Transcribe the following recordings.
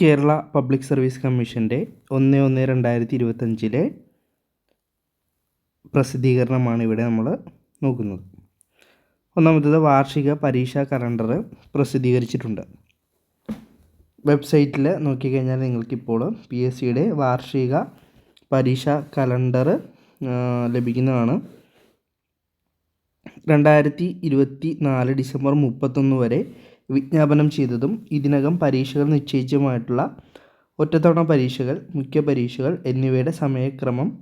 Kerala public service കമ്മീഷന്റെ ഒന്ന് ഒന്ന് രണ്ടായിരത്തി ഇരുപത്തഞ്ചിലെ പ്രസിദ്ധീകരണമാണ് ഇവിടെ നമ്മൾ നോക്കുന്നത്. ഒന്നാമത്തത് വാർഷിക പരീക്ഷാ കലണ്ടർ പ്രസിദ്ധീകരിച്ചിട്ടുണ്ട്. വെബ്സൈറ്റിൽ നോക്കിക്കഴിഞ്ഞാൽ നിങ്ങൾക്കിപ്പോൾ പി എസ് സിയുടെ വാർഷിക പരീക്ഷാ കലണ്ടർ ലഭിക്കുന്നതാണ്. രണ്ടായിരത്തി ഇരുപത്തി നാല് ഡിസംബർ മുപ്പത്തൊന്ന് വരെ വിജ്ഞാപനം ചെയ്തതും ഇതിനകം പരീക്ഷകൾ നിശ്ചയിച്ചതുമായിട്ടുള്ള ഒറ്റത്തവണ പരീക്ഷകൾ മുഖ്യ പരീക്ഷകൾ എന്നിവയുടെ സമയക്രമം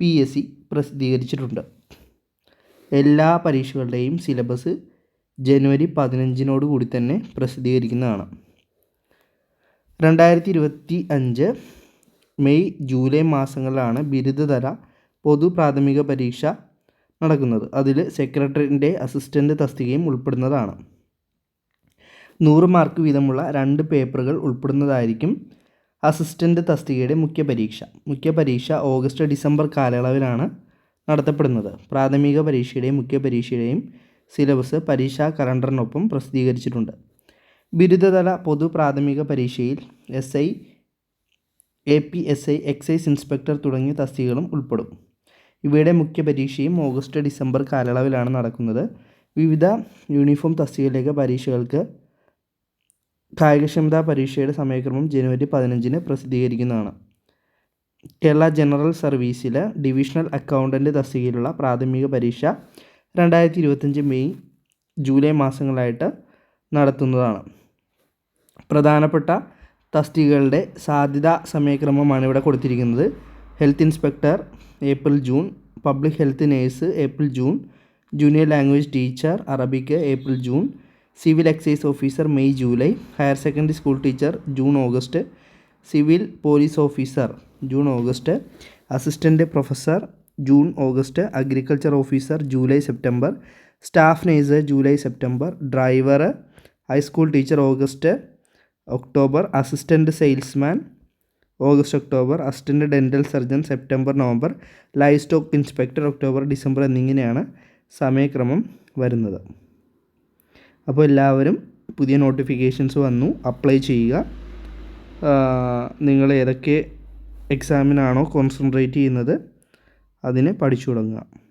പി എസ് സി പ്രസിദ്ധീകരിച്ചിട്ടുണ്ട്. എല്ലാ പരീക്ഷകളുടെയും സിലബസ് ജനുവരി പതിനഞ്ചിനോട് കൂടി തന്നെ പ്രസിദ്ധീകരിക്കുന്നതാണ്. രണ്ടായിരത്തി ഇരുപത്തി അഞ്ച് മെയ് ജൂലൈ മാസങ്ങളിലാണ് ബിരുദതല പൊതു പ്രാഥമിക പരീക്ഷ നടക്കുന്നത്. അതിൽ സെക്രട്ടറിന്റെ അസിസ്റ്റന്റ് തസ്തികയും ഉൾപ്പെടുന്നതാണ്. നൂറ് മാർക്ക് വീതമുള്ള രണ്ട് പേപ്പറുകൾ ഉൾപ്പെടുന്നതായിരിക്കും അസിസ്റ്റന്റ് തസ്തികയുടെ മുഖ്യ പരീക്ഷ. മുഖ്യ പരീക്ഷ ഓഗസ്റ്റ് ഡിസംബർ കാലയളവിലാണ് നടത്തപ്പെടുന്നത്. പ്രാഥമിക പരീക്ഷയുടെയും മുഖ്യ പരീക്ഷയുടെയും സിലബസ് പരീക്ഷാ കലണ്ടറിനൊപ്പം പ്രസിദ്ധീകരിച്ചിട്ടുണ്ട്. ബിരുദതല പൊതു പ്രാഥമിക പരീക്ഷയിൽ S I A P S I excise inspector തുടങ്ങിയ തസ്തികകളും ഉൾപ്പെടും. ഇവയുടെ മുഖ്യ പരീക്ഷയും ഓഗസ്റ്റ് ഡിസംബർ കാലയളവിലാണ് നടക്കുന്നത്. വിവിധ യൂണിഫോം തസ്തികയിലേക്ക് പരീക്ഷകൾക്ക് കായികക്ഷമതാ പരീക്ഷയുടെ സമയക്രമം ജനുവരി പതിനഞ്ചിന് പ്രസിദ്ധീകരിക്കുന്നതാണ്. കേരള ജനറൽ സർവീസിലെ ഡിവിഷണൽ അക്കൗണ്ടന്റ് തസ്തികയിലുള്ള പ്രാഥമിക പരീക്ഷ രണ്ടായിരത്തി ഇരുപത്തഞ്ച് മെയ് ജൂലൈ മാസങ്ങളായിട്ട് നടത്തുന്നതാണ്. പ്രധാനപ്പെട്ട തസ്തികകളുടെ സാധ്യതാ സമയക്രമമാണ് ഇവിടെ കൊടുത്തിരിക്കുന്നത്. Health inspector April June. Public health nurse April June. Junior language teacher Arabic April June. Civil excise officer May July higher secondary school teacher June August civil police officer June August assistant professor June August agriculture officer July September staff nurse July September driver high school teacher August October assistant salesman August October assistant dental surgeon September November livestock inspector October December എന്നിങ്ങനെയാണ് സമയക്രമം വരുന്നത്. അപ്പോൾ എല്ലാവരും പുതിയ notifications വന്നു. Apply ചെയ്യുക. നിങ്ങൾ ഏതൊക്കെ എക്സാമിനാണോ കോൺസെൻട്രേറ്റ് ചെയ്യുന്നത് അതിന് പഠിച്ചു തുടങ്ങുക.